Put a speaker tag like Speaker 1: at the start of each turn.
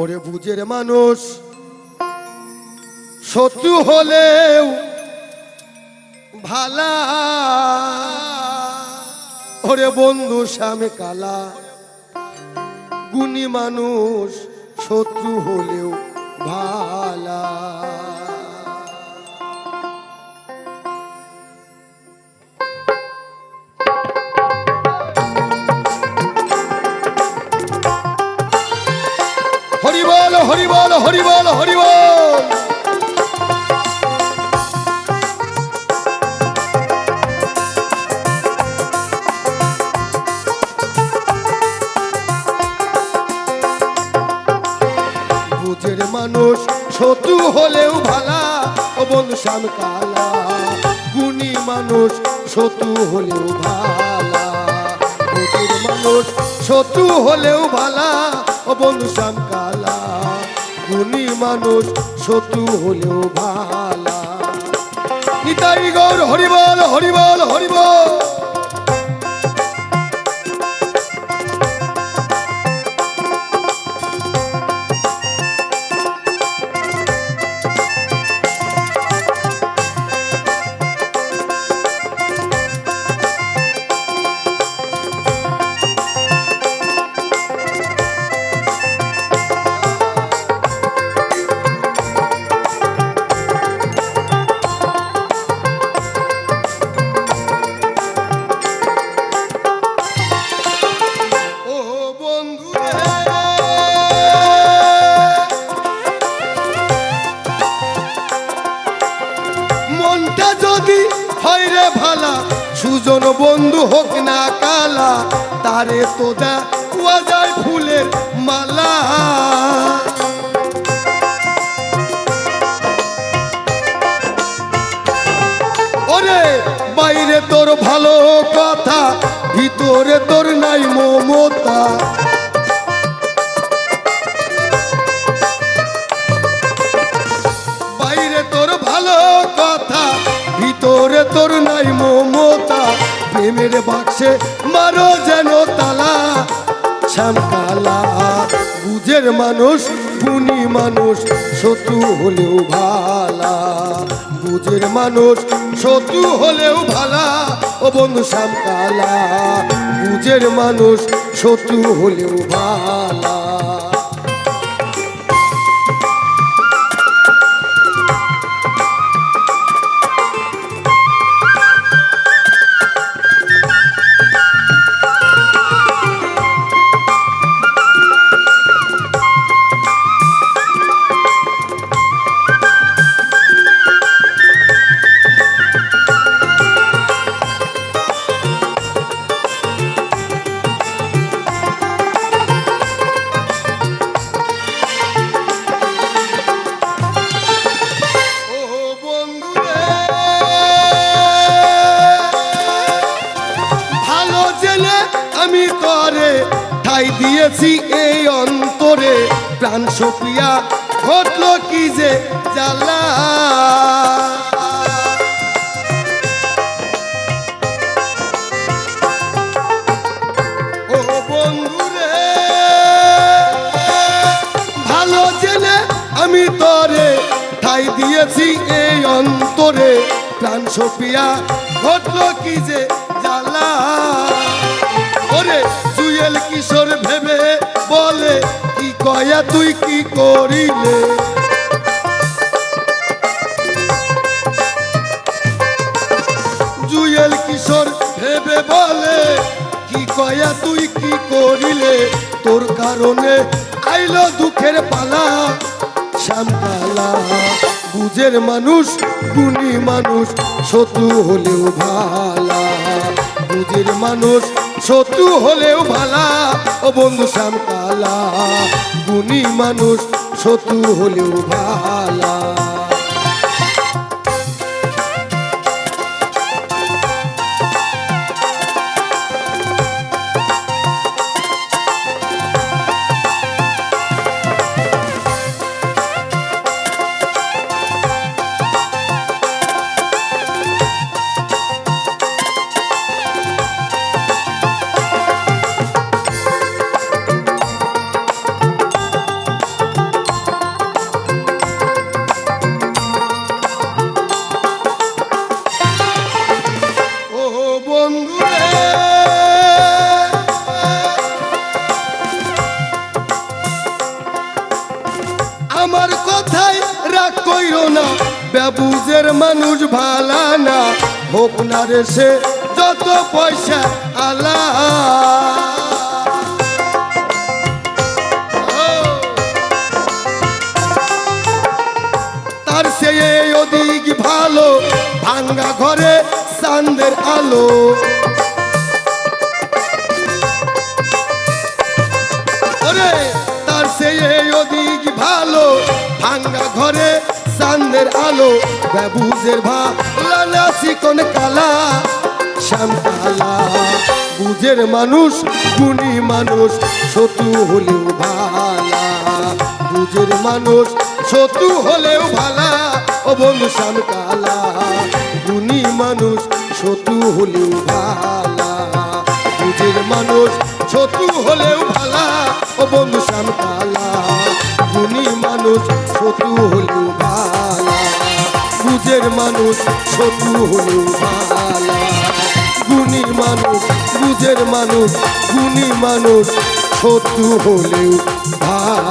Speaker 1: ওরে বুঝের মানুষ, শত্রু হলেও ভালা। ওরে বন্ধু স্বামী কালা, গুণী মানুষ, শত্রু হলেও ভালা। বল, হরি বল হরি বল। বুঝের মানুষ শত্রু হলেও ভালা বন্ধু কালা। গুণী মানুষ শত্রু হলেও ভালা। মানুষ শত্রু হলেও ভালা বন্ধু শ্যাম কালা। গুণী মানুষ শত্রু হলেও ভালা। নিতাই গৌর হরিবল হরিবল হরিবল যদি হয় রে ভালা, সুজন বন্ধু হোক না কালা, তারে তো দেওয়া যায় ফুলের মালা। ওরে, বাইরে তোর ভালো কথা, ভিতরে তোর নাই মমতা। প্রেমের বাক্সে মারো যেন তালা। শ্যামকালা বুঝের মানুষ গুণী মানুষ, শত্রু হলেও ভালা। বুঝের মানুষ, শত্রু হলেও ভালা। ও বন্ধু শ্যামকালা বুঝের মানুষ, শত্রু হলেও ভালা। ঠাই দিয়েছি এই অন্তরে। প্রাণ সপিয়া ঘটল কি যে জ্বালা। আমি তরে। ঠাই দিয়েছি এই অন্তরে। প্রাণ সপিয়া ঘটল কি যে জ্বালা। ওরে জুয়েল কিশোর ভেবে বলে, কি কয়া তুই কি করিলে? জুয়েল কিশোর ভেবে বলে, কি কয়া তুই কি করিলে? তোর কারণে আইলো দুঃখের পালা বুঝের মানুষ, গুণী মানুষ, শত্রু হলেও ভালা। বুঝের মানুষ শত্রু হলেও ভালা ও বন্ধু শ্যামকালা গুণী মানুষ শত্রু হলেও ভালা। বেবুজের মানুষ ভালা না। হোক না রে সে যত পয়সা আলা। তার সে ওদিক ভালো ভাঙ্গা ঘরে চান্দের আলো। তার সে ওদিক ভালো ভাঙ্গা ঘরে চান্দের আলো, বাবুজের ভালা চিকন কালা শ্যামকালা বুঝের মানুষ, গুণী মানুষ শত্রু হলেও ভালা। বুঝের মানুষ শত্রু হলেও ভালা, ও বন্ধু শ্যামকালা গুণী মানুষ শত্রু হলেও ভালা। বুঝের মানুষ শত্রু হলেও ভালা, ও বন্ধু শ্যামকালা মানুষ শত্রু হলেও ভালা বুঝের মানুষ শত্রু হলেও ভালা গুণীর মানুষ বুঝের মানুষ, গুণী মানুষ শত্রু হলেও ভালা